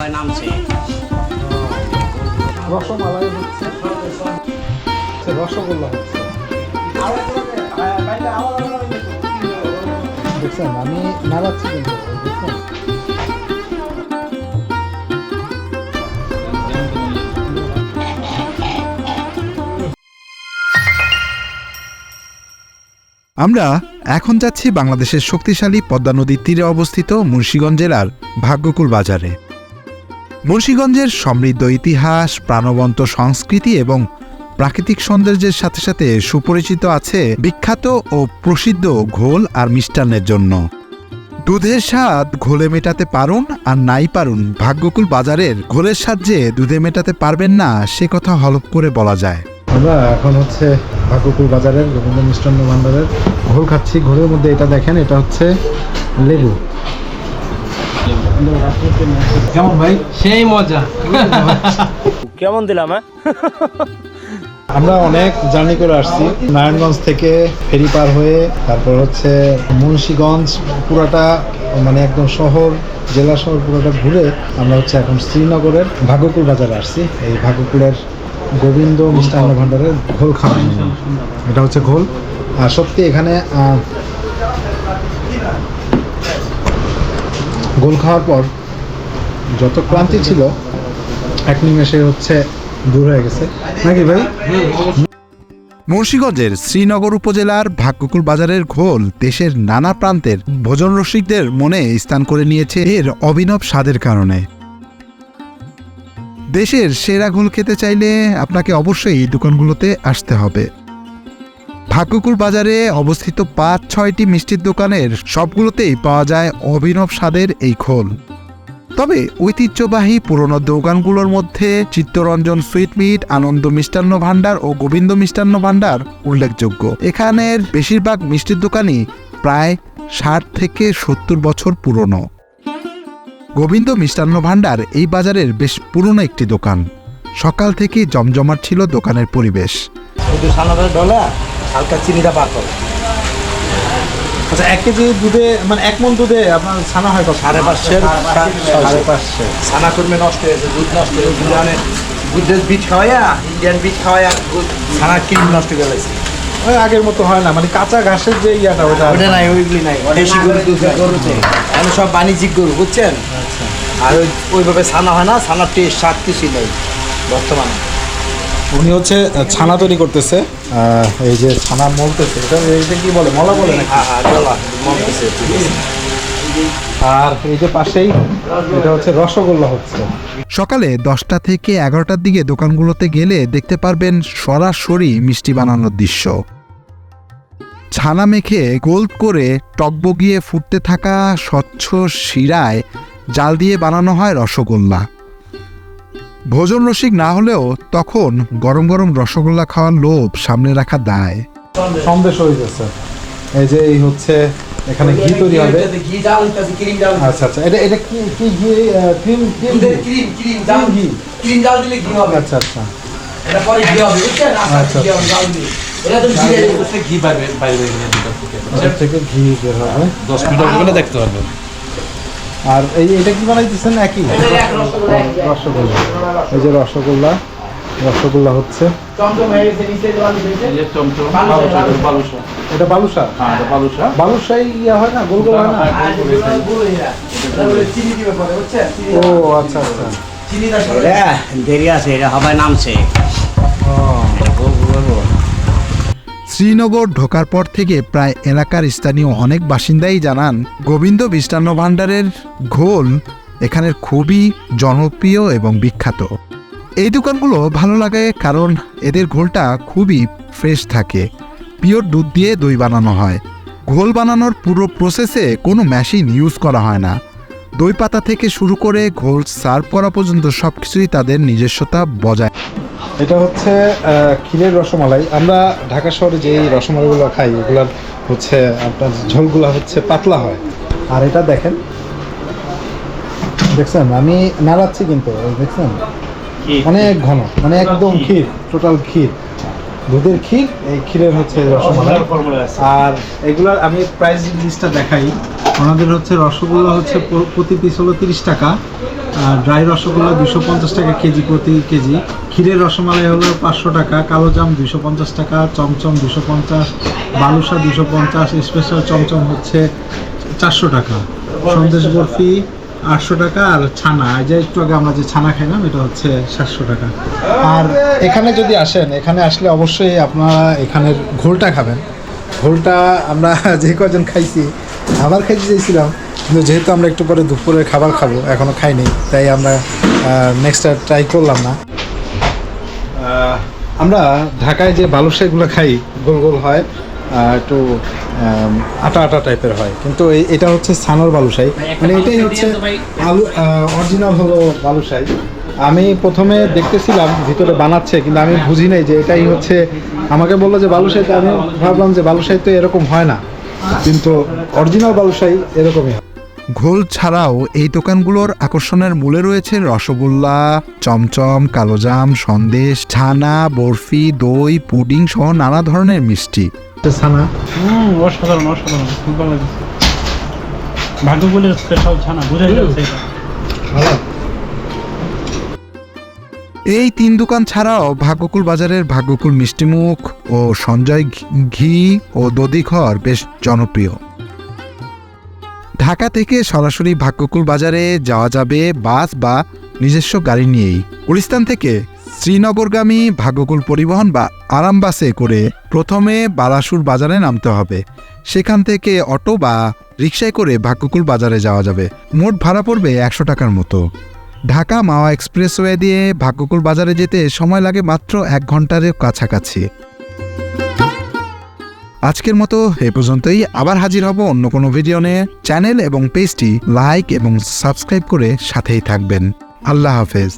নামছে। রসমালাই হচ্ছে। হচ্ছে রসগোল্লা হচ্ছে। দেখছেন আমি নাড়াচ্ছি কিন্তু দেখছেন? আমরা এখন যাচ্ছি বাংলাদেশের শক্তিশালী পদ্মা নদীর তীরে অবস্থিত মুন্সীগঞ্জ জেলার ভাগ্যকুল বাজারে। মুন্সীগঞ্জের সমৃদ্ধ ইতিহাস, প্রাণবন্ত সংস্কৃতি এবং প্রাকৃতিক সৌন্দর্যের সাথে সাথে সুপরিচিত আছে বিখ্যাত ও প্রসিদ্ধ ঘোল আর মিষ্টান্নের জন্য। দুধের স্বাদ ঘোলে মেটাতে পারুন আর নাই পারুন ভাগ্যকুল বাজারের ঘোলের স্বাদ যে দুধে মেটাতে পারবেন না, সে কথা হলপ করে বলা যায়। আমরা এখন হচ্ছে ভাগ্যকুল বাজারের গোবিন্দ মিষ্টান্ন ভান্ডারের ঘোল খাচ্ছি। ঘোলের মধ্যে এটা দেখেন, এটা হচ্ছে লেবু। কেমন ভাই? সেই মজা। কেমন দিলাম হ্যাঁ? আমরা অনেক জার্নি করে আসছি। নারায়ণগঞ্জ থেকে ফেরি পার হয়ে তারপর হচ্ছে মুন্সীগঞ্জ পুরাটা মানে একদম শহর জেলা শহর পুরোটা ঘুরে আমরা হচ্ছে এখন শ্রীনগরের ভাগ্যকুল বাজারে আসছি। এই ভাগ্যকুলের গোবিন্দ মিষ্টান্ন ভাণ্ডারের ঘোল খাওয়ার জন্য। এটা হচ্ছে ঘোল। আর সত্যি এখানে গোল খাওয়ার পর যত ক্লান্তি ছিল, এক নিমেষে হচ্ছে দূর হয়ে গেছে। নাকি ভাই? মুন্সীগঞ্জের শ্রীনগর উপজেলার ভাগ্যকুল বাজারের ঘোল দেশের নানা প্রান্তের ভোজন রসিকদের মনে স্থান করে নিয়েছে এর অভিনব স্বাদের কারণে। দেশের সেরা ঘোল খেতে চাইলে আপনাকে অবশ্যই এই দোকানগুলোতে আসতে হবে। ভাগ্যকুল বাজারে অবস্থিত পাঁচ, ছয়টি মিষ্টির দোকানের সবগুলোতেই পাওয়া যায় অভিনব স্বাদের এই খোল। তবে ঐতিহ্যবাহী পুরনো দোকানগুলোর মধ্যে চিত্তরঞ্জন সুইটমিট আনন্দ মিষ্টান্ন ভাণ্ডার ও গোবিন্দ মিষ্টান্ন ভাণ্ডার উল্লেখযোগ্য। এখানের বেশিরভাগ মিষ্টির দোকানই প্রায় ষাট থেকে সত্তর বছর পুরনো। গোবিন্দ মিষ্টান্ন ভাণ্ডার এই বাজারের বেশ পুরনো একটি দোকান। সকাল থেকেই জমজমাট ছিল দোকানের পরিবেশ। হালকা চিনিটা পাক হবে আচ্ছা এক কেজি দুধে মানে এক মন দুধে আপনার ছানা হয় কত? সাড়ে পাঁচশের সাড়ে পাঁচশো। ছানা করমে নষ্ট হয়েছে দুধ নষ্ট হয়েছে দুধ দুধের বীজ খাওয়াইয়া ইন্ডিয়ান বীজ খাওয়াইয়া দুধ- ছানা ক্রিম নষ্ট করে গেছে ওই আগের মতো হয় না মানে কাঁচা ঘাসের যে ইয়াটা ওটা ওটা নাই ওইগুলি নাই দেশি গরু দুধ গরুতে এখন সব বাণিজ্যিক গরু বুঝছেন? আর ওই ওইভাবে ছানা হয় না ছানার টেস্ট স্বাদ কিছুই নেই বর্তমানে। উনি হচ্ছে ছানা তৈরি করতেছে। এই যে ছানা মলতেছে এটা এইটা কি বলে? মলা বলে নাকি? হ্যাঁ হ্যাঁ আর এই যে পাশেই এটা হচ্ছে রসগোল্লা হচ্ছে। সকালে দশটা থেকে এগারোটার দিকে দোকানগুলোতে গেলে দেখতে পারবেন সরাসরি মিষ্টি বানানোর দৃশ্য। ছানা মেখে গোল করে টকবগিয়ে ফুটতে থাকা স্বচ্ছ শিরায় জাল দিয়ে বানানো হয় রসগোল্লা। ভোজন রসিক না হলেও তখন গরম গরম রসগোল্লা খাওয়ার লোভ সামনে রাখা দায়। সন্দেশ হয়ে গেছে। এই যে এই হচ্ছে এখানে ঘি তৈরি হবে। ঘি আচ্ছা আচ্ছা। এটা এটা কি কি ঘি? ক্রিম ক্রিম ক্রিম ক্রিম ডাল। ঘি। ক্রিম ডাল দিলে ঘি হবে। আচ্ছা আচ্ছা। এটা পরে ঘি হবে বুঝছেন? আচ্ছা আচ্ছা, ঘি হবে ডাল দিয়ে। এটা তো ঘি ঘি পাবে বাইরে ভিতর থেকে। ঘি বের হবে। দশ মিনিট ওখানে দেখতে পারবেন। আর এই এটা কি বানাইতেছেন? একই? এক রসগোল্লা। রসগোল্লা। এই যে রসগোল্লা। রসগোল্লা হচ্ছে? চমচম গেছে নিচে যে বালু দিয়েছে। এই যে চমচম। বালুশা, বালুশা এটা বালুশা। হ্যাঁ ইয়া হয় না? গোল গোল হয় ও আচ্ছা আচ্ছা। দেরি আছে এটা হবাই নামছে। ও। শ্রীনগর ঢোকার পর থেকে প্রায় এলাকার স্থানীয় অনেক বাসিন্দাই জানান, গোবিন্দ মিষ্টান্ন ভাণ্ডারের ঘোল এখানের খুবই জনপ্রিয় এবং বিখ্যাত। এই দোকানগুলো ভালো লাগে কারণ এদের ঘোলটা খুবই ফ্রেশ থাকে, পিওর দুধ দিয়ে দই বানানো হয়। ঘোল বানানোর পুরো প্রসেসে কোনো মেশিন ইউজ করা হয় না। দই পাতা থেকে শুরু করে ঘোল সার্ভ করা পর্যন্ত সব কিছুই তাদের নিজস্বতা বজায় এটা হচ্ছে ক্ষীরের রসমালাই। আমরা ঢাকা শহরে যে রসমালাইগুলো খাই এগুলার হচ্ছে আপনার ঝোলগুলো হচ্ছে পাতলা হয়। আর এটা দেখেন দেখছেন? আমি নাড়াচ্ছি কিন্তু দেখছেন? অনেক ঘন মানে একদম ক্ষীর টোটাল ক্ষীর। দুধের ক্ষীর এই ক্ষীরের হচ্ছে রসমালাই। আর এগুলার আমি প্রাইস লিস্টটা দেখাই। ওনাদের হচ্ছে রসগোল্লা হচ্ছে প্রতি পিস হলো তিরিশ টাকা। ড্রাই রসগোল্লা দুশো পঞ্চাশ টাকা কেজি প্রতি কেজি। ক্ষীরের রসমালাই হলো পাঁচশো টাকা কালোজাম দুশো পঞ্চাশ টাকা, চমচম দুশো পঞ্চাশ বালুসা দুশো পঞ্চাশ স্পেশাল চমচম হচ্ছে চারশো টাকা। সন্দেশ বরফি আটশো টাকা আর ছানা। এই যে একটু আগে আমরা যে ছানা খাইলাম, এটা হচ্ছে সাতশো টাকা। আর এখানে যদি আসেন, এখানে আসলে অবশ্যই আপনারা এখানের ঘোলটা খাবেন। ঘোলটা আমরা যে কজন খাইছি, আবার খাইতে চাইছিলাম। কিন্তু যেহেতু আমরা একটু পরে দুপুরের খাবার খাব এখনও খাইনি তাই আমরা নেক্সট আর ট্রাই করলাম না। আমরা ঢাকায় যে বালুশাইগুলো খাই গোল গোল হয় একটু আটা আটা টাইপের হয়। কিন্তু এই- এটা হচ্ছে সানোর বালুশাই মানে এটাই হচ্ছে আলু অরিজিনাল হলো বালুশাই আমি প্রথমে দেখতেছিলাম ভিতরে বানাচ্ছে কিন্তু আমি বুঝি নাই যে এটাই হচ্ছে আমাকে বলল যে বালুশাই তো আমি ভাবলাম যে বালুশাই তো এরকম হয় না। কিন্তু অরিজিনাল বালুশাই এরকমই হয়। ঘোল ছাড়াও এই দোকানগুলোর আকর্ষণের মূলে রয়েছে রসগোল্লা চমচম কালোজাম সন্দেশ ছানা বরফি দই পুডিং সহ নানা ধরনের মিষ্টি। ছানা? অসাধারণ অসাধারণ। খুব ভালো লাগছে। ভাগ্য স্পেশাল ছানা বোঝাই যাচ্ছে ভালো। এই তিন দোকান ছাড়াও ভাগ্যকুল বাজারের ভাগ্যকুল মিষ্টিমুখ ও সঞ্জয় ঘি- ঘি ও দধিঘর বেশ জনপ্রিয়। ঢাকা থেকে সরাসরি ভাগ্যকুল বাজারে যাওয়া যাবে বাস বা নিজস্ব গাড়ি নিয়েই। গুলিস্তান থেকে শ্রীনগরগামী ভাগ্যকুল পরিবহন বা আরাম বাসে করে প্রথমে বারাসুর বাজারে নামতে হবে। সেখান থেকে অটো বা রিকশায় করে ভাগ্যকুল বাজারে যাওয়া যাবে। মোট ভাড়া পড়বে একশো টাকার মতো। ঢাকা মাওয়া এক্সপ্রেসওয়ে দিয়ে ভাগ্যকুল বাজারে যেতে সময় লাগে মাত্র এক ঘন্টারও কাছাকাছি। আজকের মতো এ পর্যন্তই। আবার হাজির হব অন্য কোনো ভিডিও নিয়ে। চ্যানেল এবং পেজটি লাইক এবং সাবস্ক্রাইব করে সাথেই থাকবেন। আল্লাহ হাফেজ।